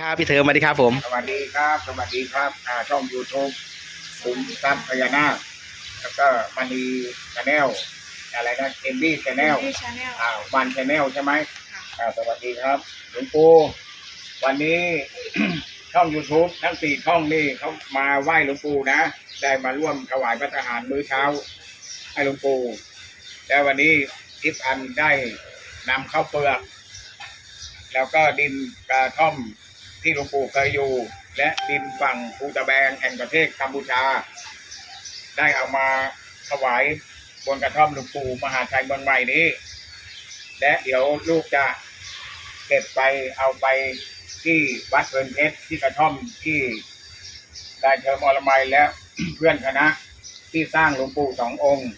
ครับพี่เทอมสวัสดีครับผม สวัสดีครับ สวัสดีครับอ่าช่องยูทูบคุ้มทรัพย์พญานาคแล้วก็มันนีชาแนลอะไรนะเอ็นดี้ชาแนลที่ชาแนลอ่าวันชาแนลใช่ไหมอ่าสวัสดีครับหลวงปู่วันนี้ ช่อง YouTube ทั้งสี่ช่องนี่เขามาไหว้หลวงปู่นะ ได้มาร่วมถวายพระทหารมื้อเช้า ให้หลวงปู่แล้ววันนี้ทิพย์อันได้นำข้าวเปลือก แล้วก็ดินกระท่อม ที่หลวงปู่เคยอยู่ และดินฝั่งภูตะแบงแห่งประเทศกัมพูชา ได้เอามาถวายบนกระท่อมหลวงปู่มหาชัยเมืองใหม่นี้ และเดี๋ยวลูกจะเก็บไปเอาไปที่วัดเพลินเพชรที่กระท่อมที่ได้เชิญอรมัยและเพื่อนคณะที่สร้างหลวงปู่สององค์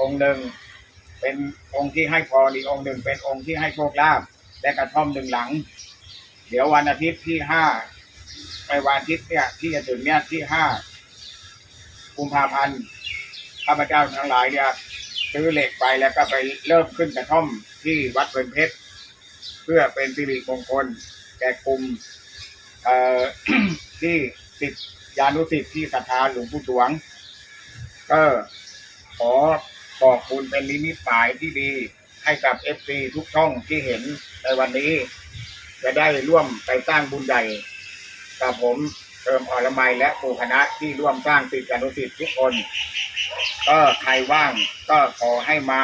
องค์หนึ่งเป็นองค์ที่ให้พรอีกองค์หนึ่งเป็นองค์ที่ให้โชคลาภและกระท่อมหนึ่งหลัง เดี๋ยววันอาทิตย์ที่ห้าไปวันอาทิตย์เนี่ยที่จะถึงเนี่ยที่ห้ากุมภาพันธ์ข้าพเจ้าทั้งหลายเนี่ยซื้อเหล็กไปแล้วก็ไปเริ่มขึ้นกระท่อมที่วัดเพลินเพชร เพื่อเป็นสิริมงคลแก่กลุ่มเอ่อที่สิทธิยานุสิทธิ์ที่ศรัทธาหลวงปู่สวง ก็ขอบอกบุญเป็นนิมิตหมายที่ดีให้กับเอฟซีทุกช่องที่เห็นในวันนี้ จะได้ร่วมไปสร้างบุญใหญ่กับผมเติมอรมัยและหมู่คณะที่ร่วมสร้างสิทธิอนุสิทธิ์ทุกคน ก็ใครว่างก็ขอให้มา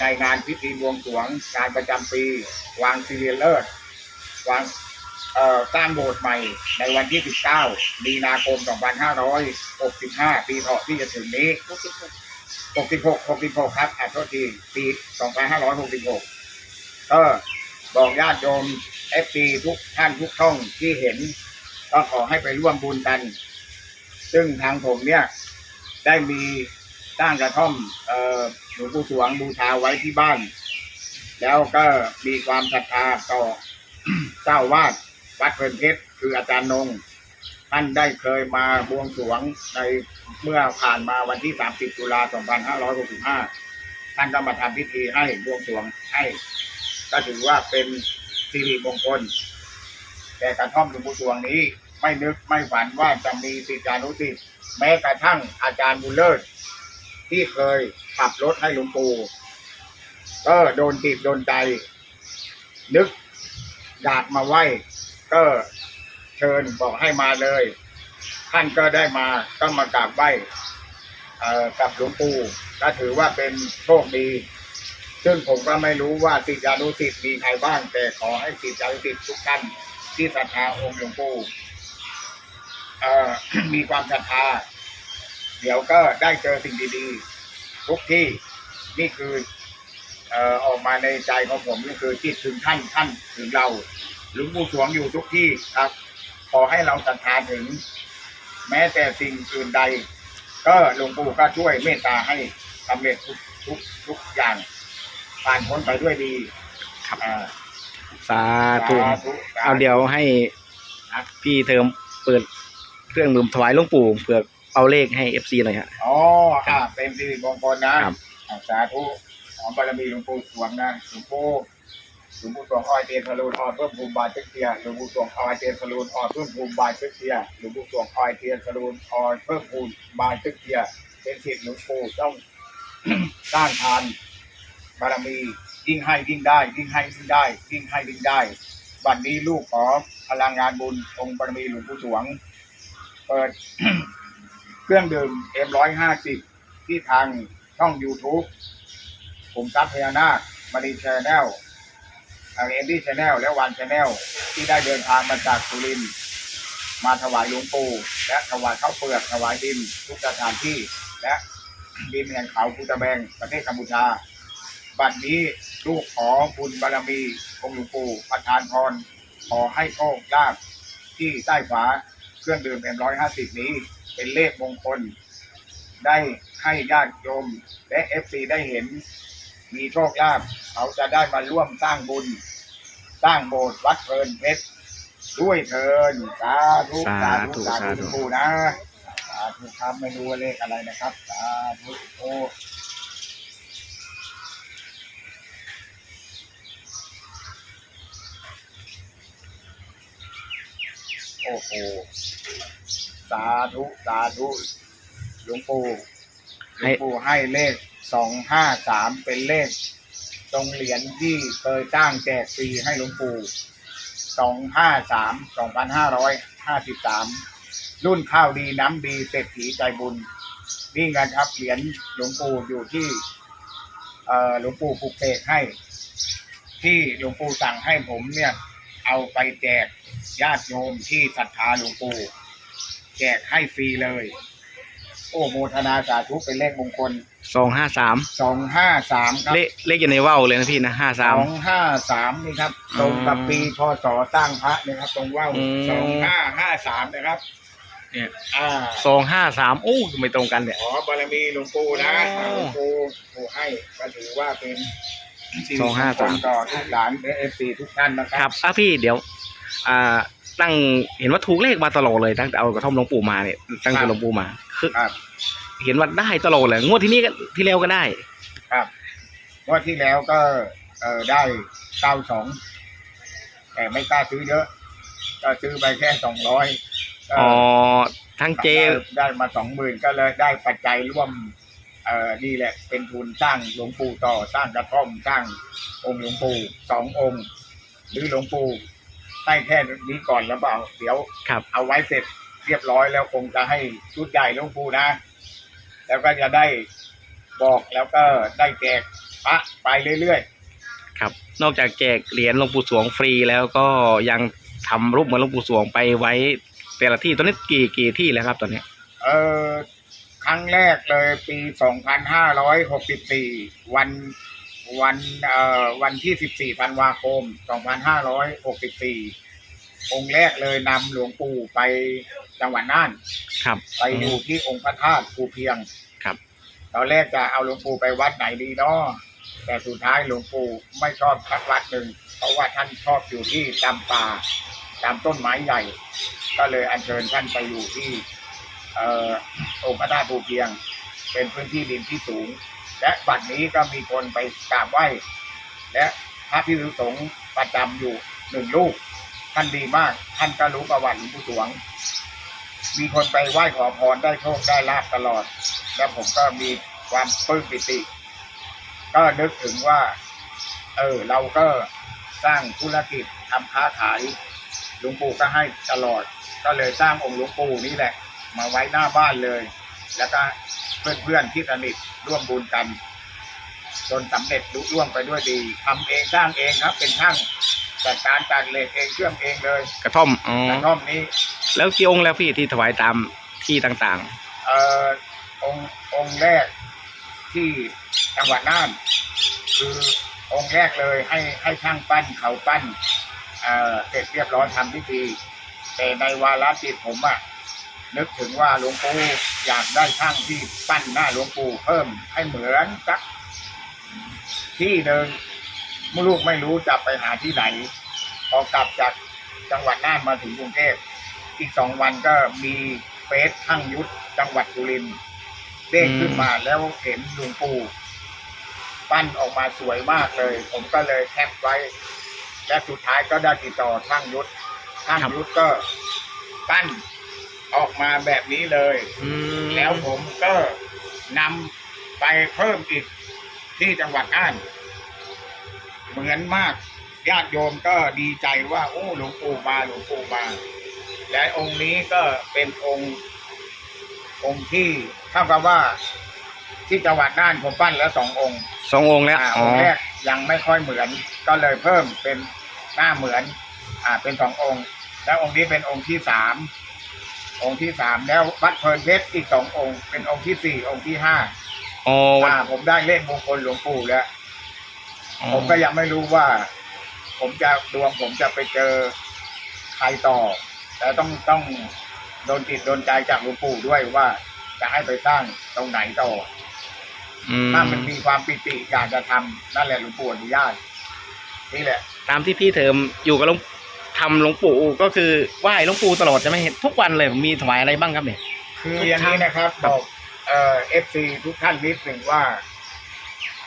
ในงานพิธีบวงสรวงงานประจำปี วางซีเรียลเลิศวางสร้างโบสถ์ใหม่ในวันที่ 19 มีนาคม 2565 ปีเถาะที่จะถึงนี้ 66 66 ครับอาโทษที ปี 2566 ก็บอกญาติโยม เอฟซีทุกท่านทุกช่องที่เห็น ก็ขอให้ไปร่วมบุญกัน ซึ่งทางผมเนี่ย ได้มีสร้างกระท่อมหลวงปู่สวงบูชาไว้ที่บ้าน แล้วก็มีความศรัทธาต่อเจ้าวาดวัดเพลินเพชรคืออาจารย์นง ท่านได้เคยมาบวงสรวงในเมื่อผ่านมาวันที่ 30 ตุลา 2565 ท่านก็มาทำพิธีให้บวงสรวงให้ ก็ถือว่าเป็น สิริมงคลแต่กระท่อมหลวงปู่สวงนี้ ไม่นึกไม่ฝันว่าจะมีสิทธิานุสิทธิ์แม้กระทั่งอาจารย์บุญเลิศที่เคยขับรถให้หลวงปู่ก็โดนติดโดนใจ นึกอยากมาไหว้ก็เชิญบอกให้มาเลย ท่านก็ได้มาก็มากราบไหว้กับหลวงปู่ก็ถือว่าเป็นโชคดี ซึ่งผมก็ไม่รู้ว่าสิทธิานุสิทธิ์มีใครบ้าง แต่ขอให้สิทธิานุสิทธิ์ทุกท่านที่ศรัทธาองค์หลวงปู่มีความศรัทธา เดี๋ยวก็ได้เจอสิ่งดีๆ ทุกที่นี่คือเอ่อออกมาในใจของผมก็คือจิตถึงท่านท่านถึงเราหลวงปู่สวงอยู่ทุกที่ครับ ขอให้เราศรัทธาถึง แม้แต่สิ่งอื่นใด ก็หลวงปู่ก็ช่วยเมตตาให้สำเร็จทุกทุกทุกอย่าง ผ่านพ้นไปด้วยดีครับอ่าสาธุสาธุสาธุเอาเดี๋ยวให้ครับพี่เทอมเปิดเครื่องดื่มถวายหลวงปู่เพื่อเอาเลขให้เอฟซีหน่อยฮะ อ๋ออ่าเป็นสิริมงคลนะครับ อ่าสาธุของบารมีหลวงปู่สวงนะหลวงปู่หลวงปู่สวงออยเตียนทะลุนออยเพิ่มภูมิบาลเช็คเทียหลวงปู่สวงออยเตียนทะลุนออยเพิ่มภูมิบาลเช็คเทียหลวงปู่สวงออยเตียนทะลุนออยเพิ่มภูมิบาลเช็คเทียเป็นสิทธิ์หลวงปู่ต้อง สร้างทาน บารมียิ่งให้ยิ่งได้ ยิ่งให้ยิ่งได้ ยิ่งให้ยิ่งได้ วันนี้ลูกขอพลังงานบุญองค์บารมีหลวงปู่สวง เปิดเครื่องดื่มเอ็มร้อยห้าสิบที่ทางช่อง YouTube ผมทรัพย์พญานาคมาดีชแนลทางเอ็นดี้ชแนลและวันชแนลที่ได้เดินทางมาจากสุรินทร์มาถวายหลวงปู่และถวายข้าวเปลือกถวายดินทุกสถานที่ และดินแห่งเขาภูตะแบงประเทศกัมพูชา บัดนี้ลูกขอบุญบารมีองค์หลวงปู่ประทานพร ขอให้โชคลาภที่ใต้ฝาเครื่องดื่มเอ็มร้อยห้าสิบนี้ เป็นเลขมงคล ได้ให้ญาติโยมและเอฟซีได้เห็น มีโชคลาภเขาจะได้มาร่วมสร้างบุญ สร้างโบสถ์วัดเพลินเพชรด้วยเถินสาธุสาธุสาสาธุธุหลวงปู่นะสาธุครับไม่รู้ว่าเลขอะไรนะครับ สาธุโอ้ โอ้โหสาธุสาธุหลวงปู่หลให้วงปู่ให้เลขสองห้าสามเป็นเลข ตรงเหรียญที่เคยสร้างแจกฟรีให้หลวงปู่สองห้าสามสองพันห้าร้อยห้าสิบสามรุ่นข้าวดีน้ำดีเศรษฐีใจบุญนี่ไงครับเหรียญหลวงปู่อยู่ที่เอ่อหลวงปู่ปลุกเสกให้ ที่หลวงปู่สั่งให้ผมเนี่ย เอาไปแจก ญาติโยมที่ศรัทธาหลวงปู่แจกให้ฟรีเลย โอ้โมทนาสาธุเป็นเลขมงคลสองห้าสามสองห้าสามครับเลขเลขอยู่ในว่าวเลยนะพี่นะห้าสสามองห้าสามนี่ครับอืมตรงกับปีพศสร้างพระนะครับ ตรงว่าวอืม สองห้าห้าสามนะครับเนี่ยอ่าสองห้าสามโอ้ไม่ตรงกันเนี่ย ขอบารมีหลวงปู่นะอ๋อหลวงปู่ปู่ให้ก็ถือว่าเป็นสองห้าสามสิ่มงคลต่อทุกหลานเอฟซีทุกท่านนะคครัรับ บอะพี่เดี๋ยว อ่าตั้งเห็นว่าถูกเลขมาตลอดเลยตั้งแต่เอากระท่อมหลวงปู่มาเนี่ยตั้งแต่หลวงปู่มาคือครับ เห็นว่าได้ตลอดเลยงวดที่นี่ก็ที่แล้วก็ได้ครับงวดที่แล้วก็เออได้เก้าสองแต่ไม่กล้าซื้อเยอะ ก็ซื้อไปแค่สองร้อยอ๋อทั้งเจ ได้มาสองหมื่นก็เลยได้ปัจจัยร่วม เอ่อนี่แหละ เป็นทุนสร้างหลวงปู่ต่อสร้างกระท่อมสร้างองค์หลวงปู่สององค์ หรือหลวงปู่ ให้แค่นี้ก่อนแล้วเปล่าเดี๋ยวครับ เอาไว้เสร็จเรียบร้อยแล้วคงจะให้ชุดใหญ่หลวงปู่นะ แล้วก็จะได้บอกแล้วก็ได้แจกพระไปเรื่อยครับ นอกจากแจกเหรียญหลวงปู่สวงฟรีแล้วก็ยังทำรูปเหมือนหลวงปู่สวงไปไว้แต่ละที่ตอนนี้กี่กี่ที่แล้วครับตอนนี้ ๆ เออครั้งแรกเลยปี 2564 วัน วันเอ่อวันที่ 14ธันวาคม 2564 องค์แรกเลยนำหลวงปู่ไปจังหวัดน่าน ครับ ไปอยู่ที่องค์พระธาตุภูเพียงครับ ตอนแรกจะเอาหลวงปู่ไปวัดไหนดีเนาะแต่สุดท้ายหลวงปู่ไม่ชอบทักวัดหนึ่ง เพราะว่าท่านชอบอยู่ที่ตามป่าตามต้นไม้ใหญ่ ก็เลยอัญเชิญท่านไปอยู่ที่ เอ่อองค์พระธาตุภูเพียง เป็นพื้นที่ดินที่สูง และบัดนี้ก็มีคนไปกราบไหว้ และพระพิสุสงฆ์ประจำอยู่หนึ่งรูปท่านดีมาก ท่านก็รู้ประวัติหลวงปู่สวง มีคนไปไหว้ขอพรได้โชคได้ลาบตลอด แล้วผมก็มีความปลื้มปิติ ก็นึกถึงว่า เออ เราก็สร้างธุรกิจทำค้าขายหลวงปู่ก็ให้ตลอด ก็เลยสร้างองค์หลวงปู่นี่แหละ มาไว้หน้าบ้านเลย แล้วก็ เพื่อนๆที่สนิทร่วมบุญกัน จนสำเร็จลุล่วงไปด้วยดีทำเองสร้างเองครับ เป็นช่างจัดการตัดเหล็กเองเชื่อมเองเลยกระท่อมอ๋อกระท่อมนี้ แล้วกี่องค์แล้วพี่ที่ถวายตามที่ต่างเอ่อองค์องค์แรกที่จังหวัดน่าน คือองค์แรกเลยให้ให้ช่างปั้นเขาปั้นเอ่อเสร็จเรียบร้อยทำพิธีแต่ในวาระจิตผมอะนึกถึงว่าหลวงปู่ อยากได้ช่างที่ปั้นหน้าหลวงปู่เพิ่มให้เหมือนสักที่หนึ่งเมื่อลูกไม่รู้จะไปหาที่ไหน พอกลับจากจังหวัดน่านมาถึงกรุงเทพอีกสองวันก็มีเฟซช่างยุทธจังหวัดสุรินทร์เด้งขึ้นมาแล้วเห็นหลวงปู่ปั้นออกมาสวยมากเลย ผมก็เลยแคปไว้ และสุดท้ายก็ได้ติดต่อช่างยุทธช่างยุทธก็ปั้น ออกมาแบบนี้เลยๆอืมแล้วผมก็นำไปเพิ่มอีกที่จังหวัดน่าน เหมือนมากญาติโยมก็ดีใจว่า โอ้หลวงปู่มาหลวงปู่มา และองค์นี้ก็เป็นองค์องค์ที่เท่ากับว่าที่จังหวัดน่านผมปั้นแล้วสององค์สององค์แล้วอ่าอ๋อองค์แรกยังไม่ค่อยเหมือน ก็เลยเพิ่มเป็นหน้าเหมือน อ่าเป็นสององค์ แล้วองค์นี้เป็นองค์ที่สาม องค์ที่สามแล้ววัดเพลินเพชรอีกสององค์ เป็นองค์ที่สี่องค์ที่ห้าอ๋อวันอ่าผมได้เลขมงคลหลวงปู่แล้ว อ๋อผมก็ยังไม่รู้ว่า ผมจะดวงผมจะไปเจอใครต่อ แต่ต้องต้องโดนจิตโดนใจจากหลวงปู่ด้วยว่าจะให้ไปสร้างตรงไหนต่ออืมถ้ามันมีความปิติอยากจะทำนั่นแหละหลวงปู่อนุญาตนี่แหละ ตามที่พี่เทอมอยู่กับหลวง ทำหลวงปู่ก็คือไหว้หลวงปู่ตลอดจะไม่เห็นทุกวันเลยมีถวายอะไรบ้างครับเนี่ย คืออย่างนี้นะครับครับบอกเอ่อฟซีทุกท่านนิดหนึ่งว่า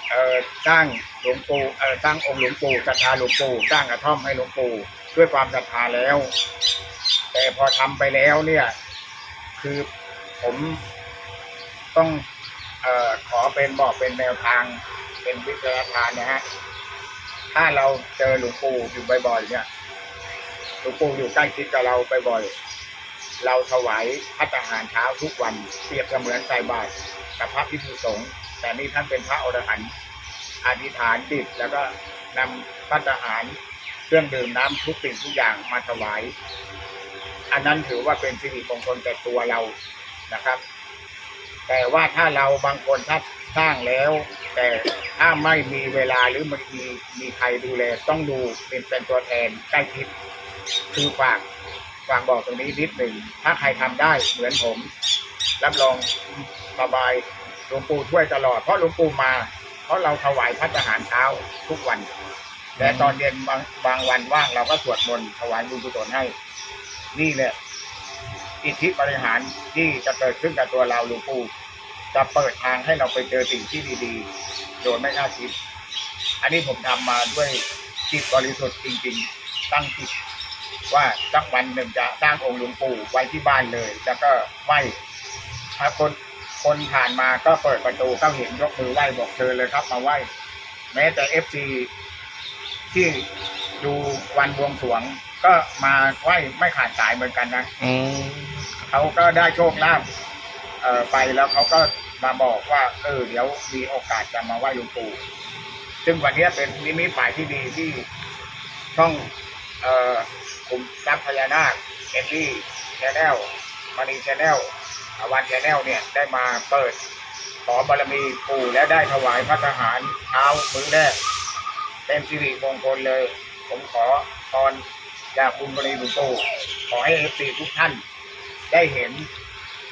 เอ่อสร้างหลวงปู่เอ่อสร้างองค์หลวงปู่ศรัทธาหลวงปู่สร้างกระท่อมให้หลวงปู่ด้วยความศรัทธาแล้ว แต่พอทำไปแล้วเนี่ย คือผมต้องเอ่อขอเป็นบอกเป็นแนวทางเป็นวิทยาทานนะฮะถ้าเราเจอหลวงปู่อยู่บ่อยๆเนี่ย หลวงปู่อยู่ใกล้ชิดกับเราไปบ่อย เราถวายพัฒหารเช้าทุกวันเปรียบเสมือนใส่บาตรกับพระพิสุสงฆ์แต่นี่ท่านเป็นพระอรหันต์อธิษฐานจิตแล้วก็นำพัฒหารเครื่องดื่มน้ำทุกสิ่งทุกอย่างมาถวาย อันนั้นถือว่าเป็นสิริมงคลแก่ตัวเรานะครับ แต่ว่าถ้าเราบางคนถ้าสร้างแล้ว แต่ถ้าไม่มีเวลาหรือมันมีมีใครดูแล ต้องดูเป็นเป็นตัวแทนใกล้ชิด คือฝากฝากบอกตรงนี้นิดหนึ่งถ้าใครทำได้เหมือนผม รับรองสบายหลวงปู่ช่วยตลอด เพราะหลวงปู่มา เพราะเราถวายพัฒหารเช้าทุกวันแต่ตอนเย็นบางบางวันว่างเราก็สวดมนต์ถวายบุญกุศลให้ นี่แหละอิทธิบริหารที่จะเกิดขึ้นกับตัวเราหลวงปู่จะเปิดทางให้เราไปเจอสิ่งที่ดีๆ โดยไม่คาดคิด อันนี้ผมทำมาด้วยจิตบริสุทธิ์จริงๆ ตั้งจิต ว่าสักวันหนึ่งจะสร้างองค์หลวงปู่ไว้ที่บ้านเลย แล้วก็ไหว้ถ้าคนคนผ่านมาก็เปิดประตูก็เห็นยกมือไหว้บอกเชิญเลยครับ มาไหว้แม้แต่เอฟซีที่ดูวันบวงสรวงก็มาไหว้ไม่ขาดสายเหมือนกันนะอืมเขาก็ได้โชคลาภเอ่อไปแล้วเขาก็มาบอกว่า เออเดี๋ยวมีโอกาสจะมาไหว้หลวงปู่ซึ่งวันนี้เป็นนิมิตหมายที่ดีที่ช่องเอ่อ กลุ่มทรัพย์พญานาคเอ็นดี้แชนแนลมานีแชนแนลวันแชนแนลเนี่ยได้มาเปิดขอบารมีปู่และได้ถวายพระทหารเช้ามื้อแรกเป็นสิริมงคลเลย ผมขอพรจากบุญบารมีหลวงปู่ขอให้เอฟซีทุกท่าน ได้เห็น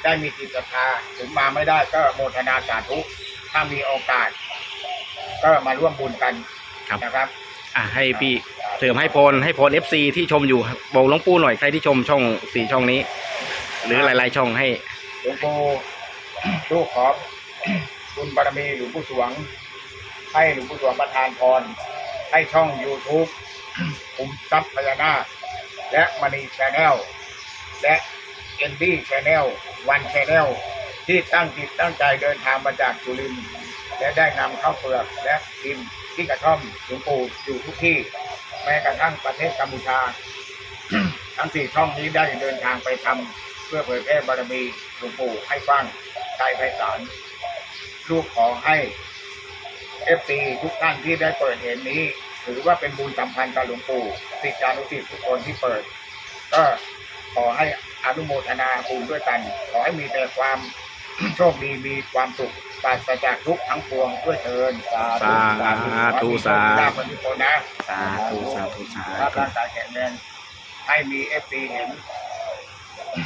ได้มีจิตศรัทธาถึงมาไม่ได้ก็โมทนาสาธุถ้ามีโอกาส ก็มาร่วมบุญกันครับ นะครับ อะให้พี่ เสริมให้พลให้พลเอฟซีที่ชมอยู่บอกหลวงปู่หน่อยใครที่ชมช่องสี่ช่องนี้ หรือหลายๆช่องให้หลวงปู่ลูกขอบุญบารมีหลวงปู่สวง ให้หลวงปู่สวงประทานพร ให้ช่อง YouTube คุมทรัพย์พญานาคและมณีชาแนลและเอ็นดี้ชาแนลวันชาแนลที่ตั้งจิตตั้งใจเดินทางมาจากสุรินทร์และได้นำข้าวเปลือกและดินที่กระท่อมหลวงปู่อยู่ทุกที่ แม้กระทั่งประเทศกัมพูชา ทั้งสี่ช่องนี้ได้เดินทางไปทำเพื่อเผยแพร่บารมีหลวงปู่ให้ฟังใจไพศาลลูกขอให้เอฟซีทุกท่านที่ได้เปิดเห็นนี้ ถือว่าเป็นบุญสัมพันธ์กับหลวงปู่สิทธิานุสิทธิ์ทุกคนที่เปิด ก็ขอให้อนุโมทนาบุญด้วยกัน ขอให้มีแต่ความโชคดีมีความสุข ปราศจากทุกข์ทั้งปวงด้วยเทินสาธุสาธุสาธุขอให้มีโชคมีลาภเหมือนทุกคนนะสาธุสาธุสาธุร่างกายแข็งแรงให้มีเอฟซีเห็น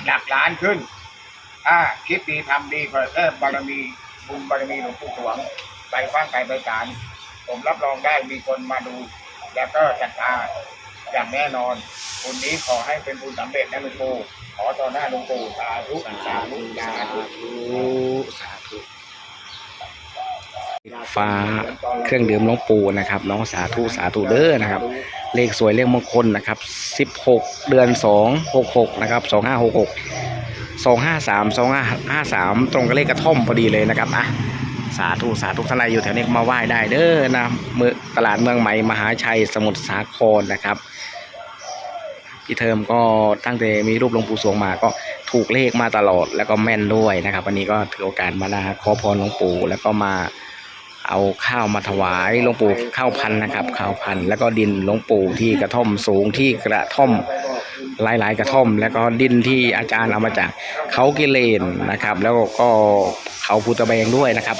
หลักล้านขึ้นถ้าคิดดีทำดีเพิ่มเพิ่มบารมีบุญบารมีหลวงปู่สวงไปฟังไปไปสารผมรับรองได้มีคนมาดู แล้วก็จัดการอย่างแน่นอนบุญนี้ขอให้เป็นบุญสำเร็จนะลวงปู่ขอต่อหน้าลวงปู่สาธุสาธุสาธุสาธุ ฟ้าเครื่องดื่มหลวงปู่นะครับน้องสาธุสาธุเด้อนะครับ เลขสวยเลขมงคลนะครับ 16 เดือน 2 66 นะครับ 2566 253 2553 ตรงกับเลขกระท่อมพอดีเลยนะครับอะสาธุสาธุทนายอยู่แถวนี้มาไหว้ได้เด้อนะเมืองตลาดเมืองใหม่มหาชัยสมุทรสาครนะครับพี่เทอมก็ตั้งแต่มีรูปหลวงปู่สวงมาก็ถูกเลขมาตลอดแล้วก็แม่นด้วยนะครับ วันนี้ก็ถือโอกาสมานะขอพรหลวงปู่แล้วก็มา เอาข้าวมาถวายหลวงปู่ข้าวพันนะครับข้าวพันแล้วก็ดินหลวงปู่ที่กระท่อมสูงที่กระท่อมหลายๆ กระท่อม แล้วก็ดินที่อาจารย์เอามาจากเขากิเลนนะครับ แล้วก็เขาภูตะแบงด้วยนะครับ